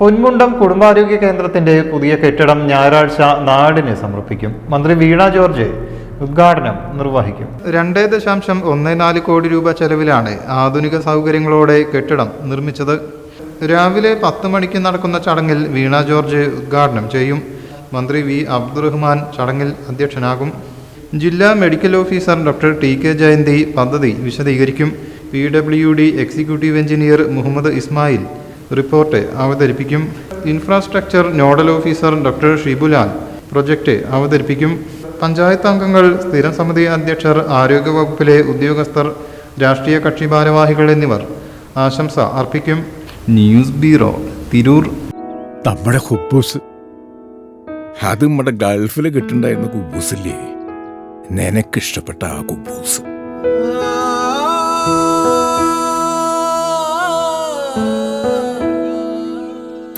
പൊന്മുണ്ടം കുടുംബാരോഗ്യ കേന്ദ്രത്തിന്റെ പുതിയ കെട്ടിടം ഞായറാഴ്ച നാടിന് സമർപ്പിക്കും. മന്ത്രി വീണ ജോർജ് ഉദ്ഘാടനം നിർവഹിക്കും. രണ്ട് ദശാംശം ഒന്ന് നാല് കോടി രൂപ ചെലവിലാണ് ആധുനിക സൗകര്യങ്ങളോടെ കെട്ടിടം നിർമ്മിച്ചത്. രാവിലെ പത്ത് മണിക്ക് നടക്കുന്ന ചടങ്ങിൽ വീണ ജോർജ് ഉദ്ഘാടനം ചെയ്യും. മന്ത്രി വി അബ്ദുറഹ്മാൻ ചടങ്ങിൽ അധ്യക്ഷനാകും. ജില്ലാ medical officer doctor T K Jayanthi പദ്ധതി വിശദീകരിക്കും. P W D executive engineer Muhammad Ismail report അവതരിപ്പിക്കും infrastructure nodal officer doctor Shibulal project അവതരിപ്പിക്കും പഞ്ചായത്ത് അംഗങ്ങൾ സ്ഥിരം സമിതി അധ്യക്ഷർ ആരോഗ്യവകുപ്പിലെ ഉദ്യോഗസ്ഥർ രാഷ്ട്രീയ കക്ഷി ഭാരവാഹികൾ എന്നിവർ. ആശംസ അർപ്പിക്കും. News bureau Tirur. നമ്മുടെ ഹുബൂസ്. അത് നമ്മുടെ ഗൾഫിൽ കിട്ടുണ്ടായിരുന്ന കുബൂസില്ലേ? നിനക്കിഷ്ടപ്പെട്ട ആ കുബൂസ്.